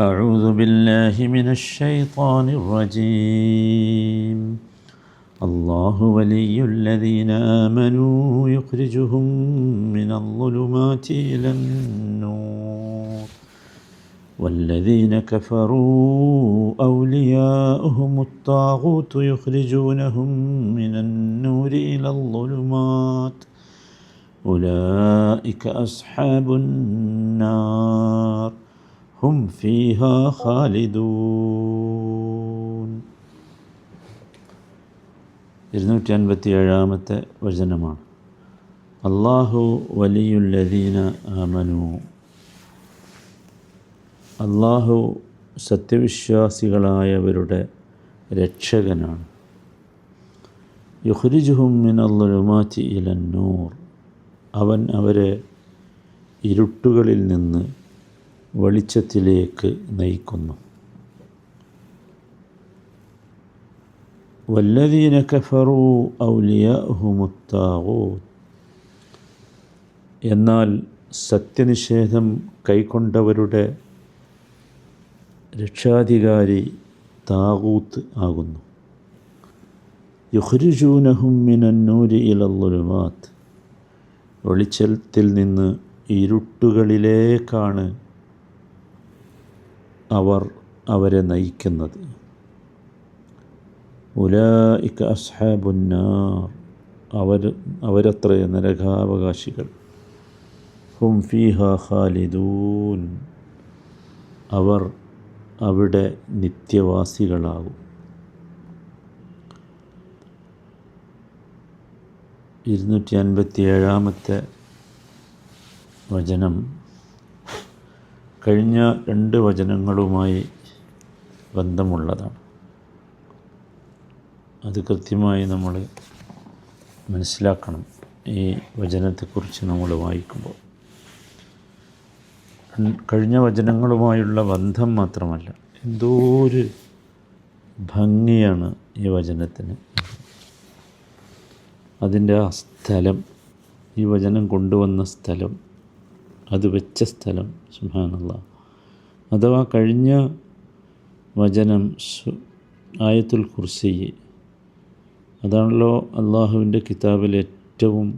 أعوذ بالله من الشيطان الرجيم. الله ولي الذين آمنوا يخرجهم من الظلمات إلى النور. والذين كفروا أولياؤهم الطاغوت يخرجونهم من النور إلى الظلمات. أولئك أصحاب النار. ഹും ഫീഹ ഖാലിദൂൻ ഇരുന്നൂറ്റി അൻപത്തി ഏഴാമത്തെ വചനമാണ്. അള്ളാഹു വലിയുല്ലദീന ആമനു. അള്ളാഹു സത്യവിശ്വാസികളായവരുടെ രക്ഷകനാണ്. യുഹരിജുഹും മിനല്ലുമാറ്റി ഇലന്നൂർ അവൻ അവരെ ഇരുട്ടുകളിൽ നിന്ന് വെളിച്ചത്തിലേക്ക് നയിക്കുന്നു. വല്ലതീന കഫറു ഔലിയഹുമുത്താവൂത്ത് എന്നാൽ സത്യനിഷേധം കൈക്കൊണ്ടവരുടെ രക്ഷാധികാരി താകൂത്ത് ആകുന്നു. യുഹ്രിജൂനഹും മിനന്നൂരി ഇലല്ലുലുമാത്ത് വെളിച്ചത്തിൽ നിന്ന് ഇരുട്ടുകളിലേക്കാണ് അവർ അവരെ നയിക്കുന്നത്. ഉലായിക്ക അസ്ഹാബുന്ന അവർ അവരത്ര നരകാവകാശികൾ. ഹും ഫീഹ ഖാലിദൂൻ. അവർ അവിടെ നിത്യവാസികളാകും. ഇരുന്നൂറ്റി അൻപത്തി ഏഴാമത്തെ വചനം കഴിഞ്ഞ രണ്ട് വചനങ്ങളുമായി ബന്ധമുള്ളതാണ്. അത് കൃത്യമായി നമ്മൾ മനസ്സിലാക്കണം. ഈ വചനത്തെക്കുറിച്ച് നമ്മൾ വായിക്കുമ്പോൾ. കഴിഞ്ഞ വചനങ്ങളുമായുള്ള ബന്ധം മാത്രമല്ല എന്തോ ഒരു ഭംഗിയാണ് ഈ വചനത്തിന്. അതിന്റെ ആ സ്ഥലം ഈ വചനം കൊണ്ടുവന്ന സ്ഥലം അത് വെച്ച സ്ഥലം സുഹാനുള്ള അഥവാ കഴിഞ്ഞ വചനം ആയത്തുൽ കുർസി അതാണല്ലോ അള്ളാഹുവിന്റെ കിതാബിൽ ഏറ്റവും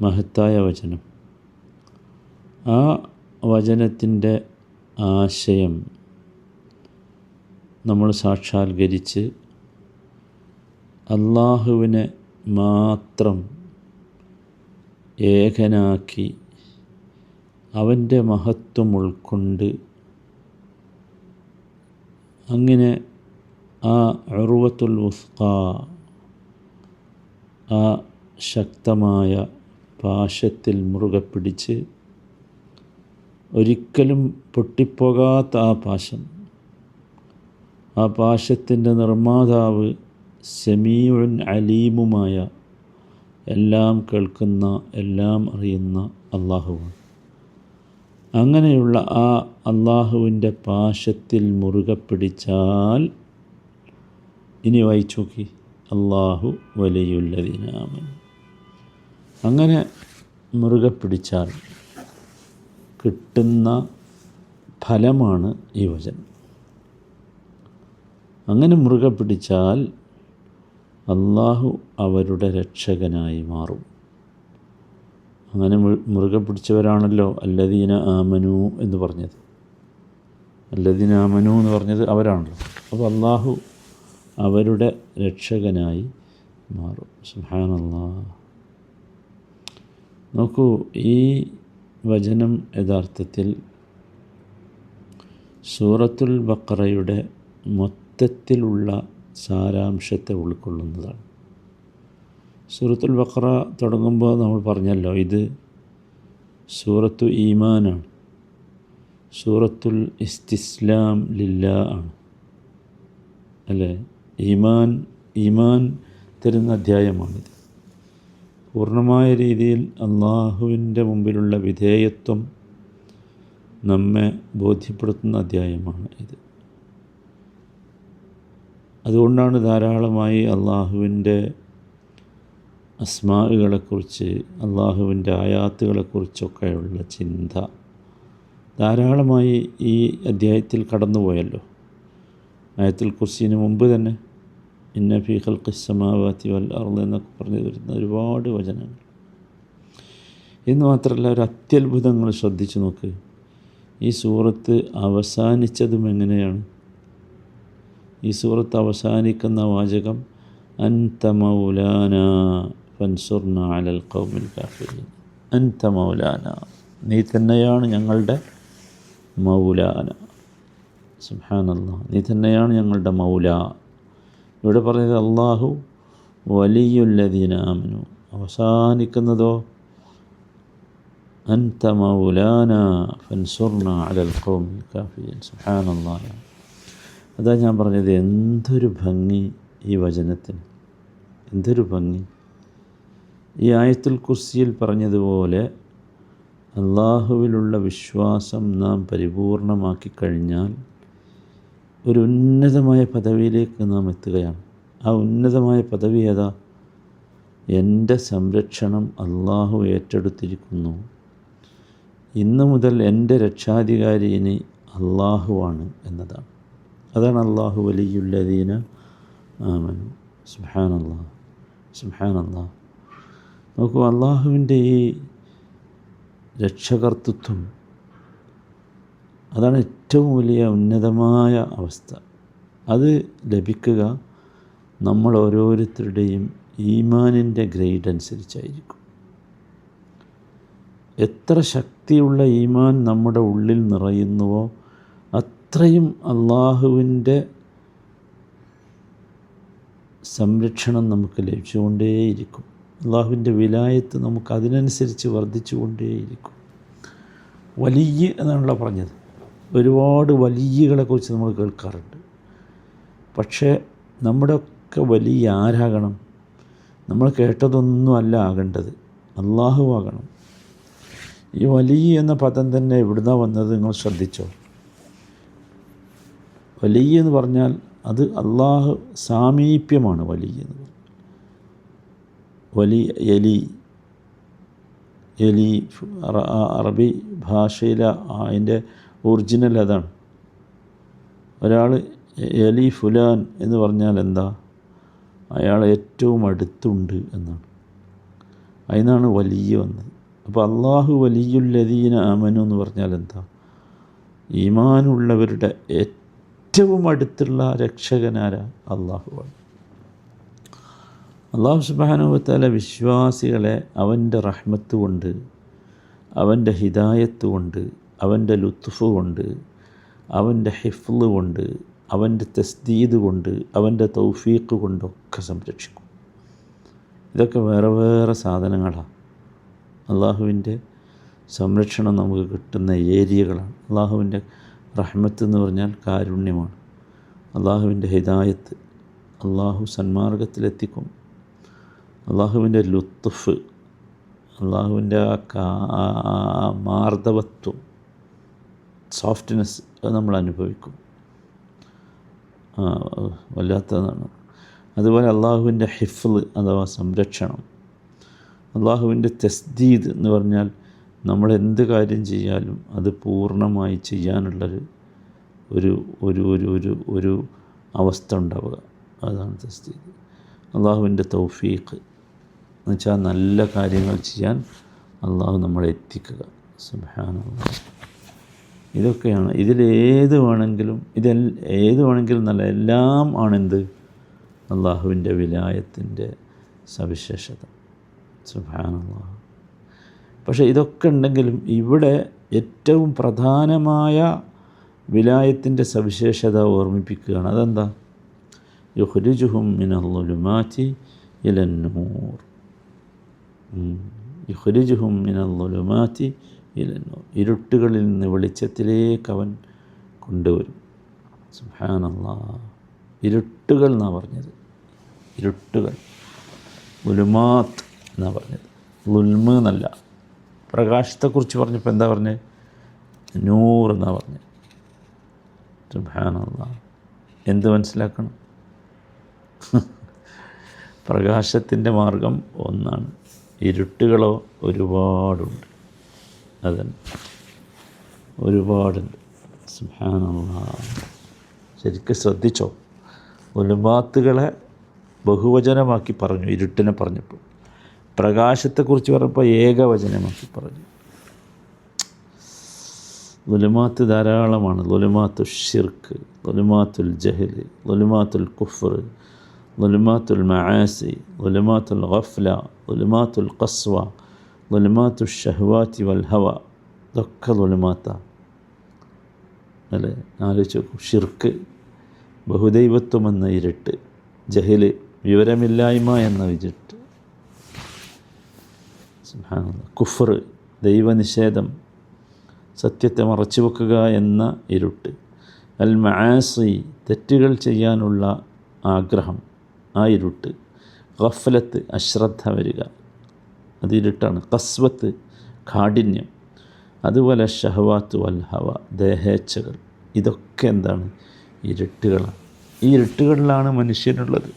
മഹത്തായ വചനം. ആ വചനത്തിന്റെ ആശയം നമ്മൾ സാക്ഷാത്കരിച്ച് അള്ളാഹുവിനെ മാത്രം ഏകനാക്കി അവന്റെ മഹത്വം ഉൾക്കൊണ്ട് അങ്ങനെ ആ അറുവത്തുൽ ഉസ്ക ആ ശക്തമായ പാശത്തിൽ മുറുകെ പിടിച്ച് ഒരിക്കലും പൊട്ടിപ്പോകാത്ത ആ പാശം. ആ പാശത്തിന്റെ നിർമ്മാതാവ് സമീഉൻ അലീമുമായ എല്ലാം കേൾക്കുന്ന എല്ലാം അറിയുന്ന അള്ളാഹുവാണ് അങ്ങനെയുള്ള ആ അള്ളാഹുവിന്റെ പാശത്തിൽ മുറുകെ പിടിച്ചാൽ ഇനി വായിച്ചു നോക്കി. അള്ളാഹു വലിയുള്ളതിനാമൻ അങ്ങനെ മുറുകെ പിടിച്ചാൽ കിട്ടുന്ന ഫലമാണ് ഈ വചനം. അങ്ങനെ മുറുകെ പിടിച്ചാൽ അള്ളാഹു അവരുടെ രക്ഷകനായി മാറും. അങ്ങനെ മുറുകെ പിടിച്ചവരാണല്ലോ അല്ലദീന ആമനു എന്ന് പറഞ്ഞത്. അല്ലദീന ആമനു എന്ന് പറഞ്ഞത് അവരാണല്ലോ. അപ്പോൾ അള്ളാഹു അവരുടെ രക്ഷകനായി മാറും. സുഹാനല്ലാ നോക്കൂ ഈ വചനം യഥാർത്ഥത്തിൽ സൂറത്തുൽ ബക്കറയുടെ മൊത്തത്തിലുള്ള സാരാംശത്തെ ഉൾക്കൊള്ളുന്നതാണ്. സൂറത്തുൽ ബക്ര തുടങ്ങുമ്പോൾ നമ്മൾ പറഞ്ഞല്ലോ ഇത് സൂറത്തു ഈമാനാണ്. സൂറത്തുൽ ഇസ്തിസ്ലാം ലില്ല ആണ്. അല്ലേ? ഈമാൻ ഈമാൻ തരുന്ന അധ്യായമാണിത്. പൂർണമായ രീതിയിൽ അള്ളാഹുവിന്റെ മുമ്പിലുള്ള വിധേയത്വം നമ്മെ ബോധ്യപ്പെടുത്തുന്ന അധ്യായമാണ് ഇത്. അതുകൊണ്ടാണ് ധാരാളമായി അള്ളാഹുവിന്റെ അസ്മാകളെക്കുറിച്ച് അള്ളാഹുവിന്റെ ആയാത്തുകളെക്കുറിച്ചൊക്കെയുള്ള ചിന്ത ധാരാളമായി ഈ അധ്യായത്തിൽ കടന്നുപോയല്ലോ. ആയത്തിൽ കുർസീന് മുമ്പ് തന്നെ ഇന്ന ഫി വൽ അർദ് എന്നൊക്കെ പറഞ്ഞു വരുന്ന ഒരുപാട് വചനങ്ങൾ. എന്ന് മാത്രമല്ല ഒരു അത്യത്ഭുതങ്ങൾ ശ്രദ്ധിച്ചു നോക്ക്. ഈ സൂറത്ത് അവസാനിച്ചതും എങ്ങനെയാണ്? ഈ സൂറത്ത് അവസാനിക്കുന്ന വാചകം അൻത മൗലാന ഫൻസുർന അലൽ കൗമിൽ കാഫിലിൻ അൻത മൗലാന. നീ തന്നെയാണ് ഞങ്ങളുടെ മൗലാന. സുഹാനല്ല നീ തന്നെയാണ് ഞങ്ങളുടെ മൗല. ഇവിടെ പറഞ്ഞത് അള്ളാഹു വലിയുല്ലദീന ആമനു. അവസാനിക്കുന്നതോ? അൻത മൗലാന ഫൻസുർന അലൽ ഖൗമിൽ കാഫിരീൻ. സുഹാനല്ലാ അതാ ഞാൻ പറഞ്ഞത്. എന്തൊരു ഭംഗി ഈ വചനത്തിന്. എന്തൊരു ഭംഗി. ഈ ആയത്തുൽ കുർസിയിൽ പറഞ്ഞതുപോലെ അള്ളാഹുവിലുള്ള വിശ്വാസം നാം പരിപൂർണമാക്കി കഴിഞ്ഞാൽ ഒരു ഉന്നതമായ പദവിയിലേക്ക് നാം എത്തുകയാണ്. ആ ഉന്നതമായ പദവി ഏതാ? എന്റെ സംരക്ഷണം അള്ളാഹു ഏറ്റെടുത്തിരിക്കുന്നു. ഇന്നു മുതൽ എന്റെ രക്ഷാധികാരി ഇനി അള്ളാഹുവാണ് എന്നതാണ്. അതാണ് അള്ളാഹു വലിയുള്ളതീന ആമനു. സുഹാനല്ലാ സുഹാനല്ലാ നോക്കൂ അള്ളാഹുവിന്റെ ഈ രക്ഷകർത്തൃത്വം അതാണ് ഏറ്റവും വലിയ ഉന്നതമായ അവസ്ഥ. അത് ലഭിക്കുക നമ്മൾ ഓരോരുത്തരുടെയും ഈമാനിന്റെ ഗ്രേഡ് അനുസരിച്ചായിരിക്കും. എത്ര ശക്തിയുള്ള ഈമാൻ നമ്മുടെ ഉള്ളിൽ നിറയുന്നുവോ അത്രയും അള്ളാഹുവിന്റെ സംരക്ഷണം നമുക്ക് ലഭിച്ചുകൊണ്ടേയിരിക്കും. അള്ളാഹുവിന്റെ വിലായത്ത് നമുക്ക് അതിനനുസരിച്ച് വർദ്ധിച്ചു കൊണ്ടേയിരിക്കും വലിയ എന്നാണല്ലോ പറഞ്ഞത്. ഒരുപാട് വലിയകളെക്കുറിച്ച് നമ്മൾ കേൾക്കാറുണ്ട്. പക്ഷേ നമ്മുടെയൊക്കെ വലിയ ആരാകണം? നമ്മൾ കേട്ടതൊന്നും അല്ല ആകേണ്ടത്. അള്ളാഹു ആകണം. ഈ വലിയ എന്ന പദം തന്നെ എവിടുന്ന വന്നത് നിങ്ങൾ ശ്രദ്ധിച്ചോ? വലിയ എന്ന് പറഞ്ഞാൽ അത് അള്ളാഹു സാമീപ്യമാണ് വലിയ എന്ന് വലി എലി എലി അറബി ഭാഷയിലെ അതിന്റെ ഒറിജിനൽ അതാണ്. ഒരാൾ എലി ഫുലാൻ എന്ന് പറഞ്ഞാൽ എന്താ? അയാൾ ഏറ്റവും അടുത്തുണ്ട് എന്നാണ്. അതിനാണ് വലിയ വന്നത്. അപ്പോൾ അള്ളാഹു വലിയുല്ലതീന അമനു എന്ന് പറഞ്ഞാൽ എന്താ? ഈമാനുള്ളവരുടെ ഏറ്റവും അടുത്തുള്ള രക്ഷകനാര അള്ളാഹുവാണ് അള്ളാഹു സുബാനുവത്താല വിശ്വാസികളെ അവന്റെ റഹ്മത്ത് കൊണ്ട് അവന്റെ ഹിദായത്ത് കൊണ്ട് അവന്റെ ലുത്തുഫ് കൊണ്ട് അവന്റെ ഹിഫ്ല് കൊണ്ട് അവന്റെ തസ്ദീദ് കൊണ്ട് അവന്റെ തൗഫീഖ് കൊണ്ടൊക്കെ സംരക്ഷിക്കും. ഇതൊക്കെ വേറെ വേറെ സാധനങ്ങളാണ് അള്ളാഹുവിന്റെ സംരക്ഷണം നമുക്ക് കിട്ടുന്ന ഏരിയകളാണ്. അള്ളാഹുവിന്റെ റഹ്മത്ത് എന്ന് പറഞ്ഞാൽ കാരുണ്യമാണ്. അള്ളാഹുവിന്റെ ഹിദായത്ത് അള്ളാഹു സന്മാർഗത്തിലെത്തിക്കും. അള്ളാഹുവിന്റെ ലുത്തുഫ് അള്ളാഹുവിന്റെ ആ കാ മാർദ്ദവത്വം സോഫ്റ്റ്നെസ് അത് നമ്മൾ അനുഭവിക്കും. വല്ലാത്തതാണ്. അതുപോലെ അള്ളാഹുവിന്റെ ഹിഫ്ല് അഥവാ സംരക്ഷണം അള്ളാഹുവിന്റെ തസ്ദീദ് എന്ന് പറഞ്ഞാൽ നമ്മൾ എന്ത് കാര്യം ചെയ്യാലും അത് പൂർണമായി ചെയ്യാനുള്ളൊരു ഒരു ഒരു ഒരു ഒരു ഒരു അവസ്ഥ ഉണ്ടാവുക. അതാണ് തസ്ദീദ്. അള്ളാഹുവിന്റെ തൗഫീഖ്. എന്ന് വെച്ചാൽ നല്ല കാര്യങ്ങൾ ചെയ്യാൻ അള്ളാഹു നമ്മളെ എത്തിക്കുക. സുബാന ഇതൊക്കെയാണ്. ഇതിലേത് വേണമെങ്കിലും ഇതെൽ ഏത് വേണമെങ്കിലും നല്ല എല്ലാം ആണെന്ത്? അള്ളാഹുവിന്റെ വിലായത്തിന്റെ സവിശേഷത. സുബാനല്ലാ പക്ഷേ ഇതൊക്കെ ഉണ്ടെങ്കിലും ഇവിടെ ഏറ്റവും പ്രധാനമായ വിലായത്തിന്റെ സവിശേഷത ഓർമ്മിപ്പിക്കുകയാണ്. അതെന്താ? യുഹ്രിജുഹും മിനല്ലുലുമാറ്റി ഇലന്നൂർ യുഹ്രിജുഹും ഇലന്നൂർ ഇരുട്ടുകളിൽ നിന്ന് വെളിച്ചത്തിലേക്ക് അവൻ കൊണ്ടുവരും. സുഹാനല്ല ഇരുട്ടുകൾ എന്നാണ് പറഞ്ഞത്? ഇരുട്ടുകൾ. ഉലുമാത്ത് എന്നാണ് പറഞ്ഞത്? ലുൽമ എന്നല്ല. പ്രകാശത്തെക്കുറിച്ച് പറഞ്ഞപ്പോൾ എന്താ പറഞ്ഞത് നൂർ എന്നാണ് പറഞ്ഞത് സുബാനല്ല എന്ത് മനസ്സിലാക്കണം? പ്രകാശത്തിന്റെ മാർഗം ഒന്നാണ്. ഇരുട്ടുകളോ ഒരുപാടുണ്ട്. അതന്നെ. ഒരുപാടുണ്ട്. ശരിക്കും ശ്രദ്ധിച്ചോ. ഒലുമാത്തുകളെ ബഹുവചനമാക്കി പറഞ്ഞു ഇരുട്ടിനെ പറഞ്ഞപ്പോൾ. പ്രകാശത്തെക്കുറിച്ച് പറഞ്ഞപ്പോൾ ഏകവചനമാക്കി പറഞ്ഞു. ലുലുമാത്ത് ധാരാളമാണ്. ലുലുമാത്തു ഷിർക്ക് ലുലുമാത്തുൽ ജഹൽ ലുലുമാത്തുൽ കുഫർ ലുലുമാത്തുൽ മആസി ظلمات الغفلة ظلمات ഖസ്വ ظلمات الشهوات والهوى. ഇതൊക്കെ ലുലുമാത്ത അല്ലേ? ആലോചിച്ച് നോക്കൂ ഷിർക്ക് ബഹുദൈവത്വം എന്ന ഇരുട്ട് ജഹിൽ വിവരമില്ലായ്മ എന്ന വിജിട്ട് കുഫർ ദൈവനിഷേധം സത്യത്തെ മറച്ചു വെക്കുക എന്ന ഇരുട്ട്. അൽ മആസി തെറ്റുകൾ ചെയ്യാനുള്ള ആഗ്രഹം. ആ ഇരുട്ട് ഗഫലത്ത് അശ്രദ്ധ വരിക. അത് ഇരുട്ടാണ് കസ്വത്ത് കാഠിന്യം. അതുപോലെ ഷഹവാത്ത് വൽഹവ ദേഹേച്ഛകൾ. ഇതൊക്കെ എന്താണ്? ഇരുട്ടുകളാണ്. ഈ ഇരുട്ടുകളിലാണ് മനുഷ്യനുള്ളത്.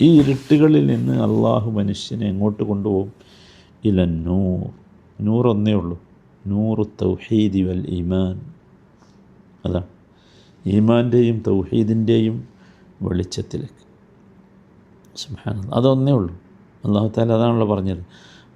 ഈ ഇരുട്ടുകളിൽ നിന്ന് അള്ളാഹു മനുഷ്യനെ എങ്ങോട്ട് കൊണ്ടുപോകും? ഇല നൂർ. നൂറൊന്നേ ഉള്ളൂ. നൂറ് തൗഹീദി വൽ ഈമാൻ. അതാണ്. ഈമാന്റെയും തൗഹീദിന്റെയും വെളിച്ചത്തിലേക്ക്. സുഹാന അതൊന്നേ ഉള്ളൂ അള്ളാഹു താല അതാണല്ലോ പറഞ്ഞത്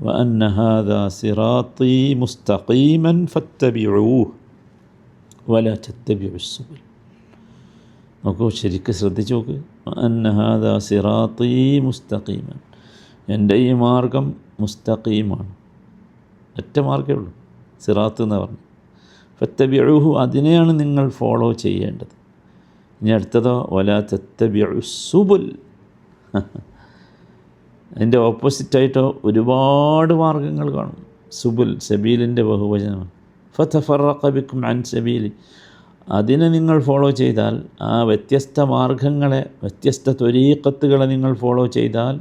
وأن هذا صراطي مستقيما فاتبعوه ولا تتبعوا السبل നോക്കൂ ശരിക്കും ശ്രദ്ധിച്ച് നോക്ക് അന്നഹാദ സിറാത്തീ മുസ്തഖീമൻ എൻ്റെ ഈ മാർഗം മുസ്തഖീമാണ് ഒറ്റ മാർഗമേ ഉള്ളൂ സിറാത്ത് എന്ന് പറഞ്ഞു ഫത്തബിഅഹു അതിനെയാണ് നിങ്ങൾ ഫോളോ ചെയ്യേണ്ടത് ഇനി അടുത്തതോ വല തത്തബിഅു സുബുൽ അതിന്റെ ഓപ്പോസിറ്റായിട്ടോ ഒരുപാട് മാർഗങ്ങൾ കാണും. സുബുൽ സബീലിന്റെ ബഹുവചനമാണ്. ഫത്തഫറക്കബിക്കും അൻ സബീലി. അതിനെ നിങ്ങൾ ഫോളോ ചെയ്താൽ ആ വ്യത്യസ്ത മാർഗങ്ങളെ വ്യത്യസ്ത ത്വരീക്കത്തുകളെ നിങ്ങൾ ഫോളോ ചെയ്താൽ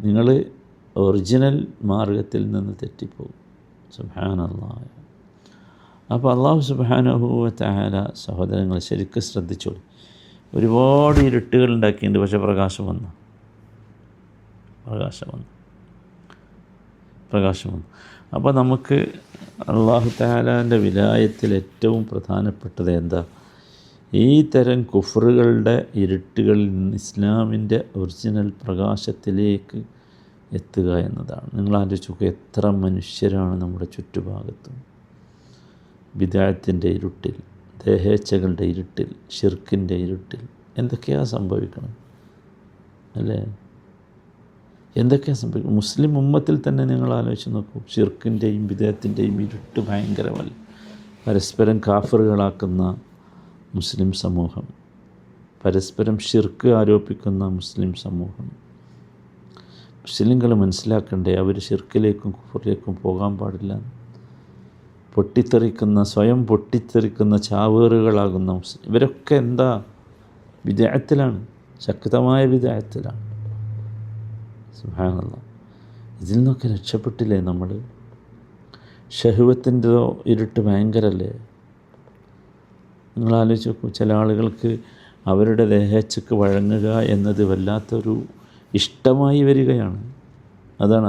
നിങ്ങൾ ഒറിജിനൽ മാർഗത്തിൽ നിന്ന് തെറ്റിപ്പോകും. സുബാനല്ലാ അപ്പോൾ അള്ളാഹു സുബാനുഭവത്തായ സഹോദരങ്ങൾ ശരിക്കും ശ്രദ്ധിച്ചോളൂ. ഒരുപാട് ഇരുട്ടുകൾ ഉണ്ടാക്കിയിട്ടുണ്ട്. പക്ഷേ പ്രകാശം വന്നു. പ്രകാശം വന്നു. പ്രകാശം വന്നു. അപ്പോൾ നമുക്ക് അള്ളാഹു താലാന്റെ വിലായത്തിൽ ഏറ്റവും പ്രധാനപ്പെട്ടത് എന്താ? ഈ തരം കുഫറുകളുടെ ഇരുട്ടുകളിൽ നിന്ന് ഇസ്ലാമിന്റെ ഒറിജിനൽ പ്രകാശത്തിലേക്ക് എത്തുക എന്നതാണ്. നിങ്ങൾ ആലോചിച്ച് നോക്കുക എത്ര മനുഷ്യരാണ് നമ്മുടെ ചുറ്റുഭാഗത്തും. വിദായത്തിന്റെ ഇരുട്ടിൽ. ദേഹേച്ഛകളുടെ ഇരുട്ടിൽ ഷിർക്കിന്റെ ഇരുട്ടിൽ എന്തൊക്കെയാണ് സംഭവിക്കണം? അല്ലേ? എന്തൊക്കെയാണ് സംഭവിക്കുന്നത് മുസ്ലിം ഉമ്മത്തിൽ തന്നെ നിങ്ങൾ ആലോചിച്ച് നോക്കൂ. ഷിർക്കിന്റെയും വിദേഹത്തിന്റെയും ഇരുട്ട് ഭയങ്കരമല്ല. പരസ്പരം കാഫറുകളാക്കുന്ന മുസ്ലിം സമൂഹം. പരസ്പരം ഷിർക്ക് ആരോപിക്കുന്ന മുസ്ലിം സമൂഹം. മുസ്ലിങ്ങൾ മനസ്സിലാക്കണ്ടേ അവർ ഷിർക്കിലേക്കും കുഫറിലേക്കും പോകാൻ പാടില്ല പൊട്ടിത്തെറിക്കുന്ന സ്വയം പൊട്ടിത്തെറിക്കുന്ന ചാവേറുകളാകുന്ന മുസ്ലിം ഇവരൊക്കെ എന്താ? വിദേഹത്തിലാണ് ശക്തമായ വിദേഹത്തിലാണ് സുഹാനുള്ള ഇതിൽ നിന്നൊക്കെ രക്ഷപ്പെട്ടില്ലേ നമ്മൾ ഷഹുവത്തിന്റെ ഇരുട്ട് ഭയങ്കരല്ലേ? നിങ്ങൾ ആലോചിച്ച് നോക്കൂ ചില ആളുകൾക്ക് അവരുടെ ദേഹച്ചക്ക് വഴങ്ങുക എന്നത് വല്ലാത്തൊരു ഇഷ്ടമായി വരികയാണ്. അതാണ്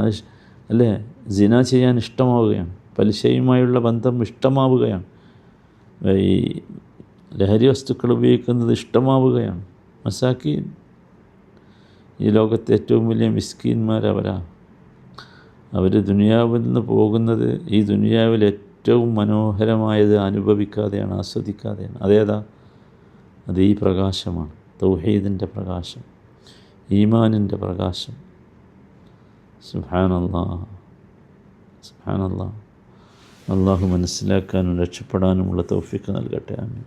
അല്ലേ? ജിന ചെയ്യാൻ ഇഷ്ടമാവുകയാണ്. പലിശയുമായുള്ള ബന്ധം ഇഷ്ടമാവുകയാണ്. ഈ ലഹരി വസ്തുക്കൾ ഉപയോഗിക്കുന്നത് ഇഷ്ടമാവുകയാണ്. മസാക്കി ഈ ലോകത്തെ ഏറ്റവും വലിയ മിസ്കീന്മാരവരാ. അവർ ദുനിയാവിൽ നിന്ന് പോകുന്നത് ഈ ദുനിയാവിൽ ഏറ്റവും മനോഹരമായത് അനുഭവിക്കാതെയാണ് ആസ്വദിക്കാതെയാണ്. അതേതാ? അത് ഈ പ്രകാശമാണ്. തൗഹീദിന്റെ പ്രകാശം. ഈമാനിന്റെ പ്രകാശം. സുഹാനല്ലാ സുഹാനല്ലാ അള്ളാഹു മനസ്സിലാക്കാനും രക്ഷപ്പെടാനുമുള്ള തൗഫിക്ക് നൽകട്ടെ ആമീൻ.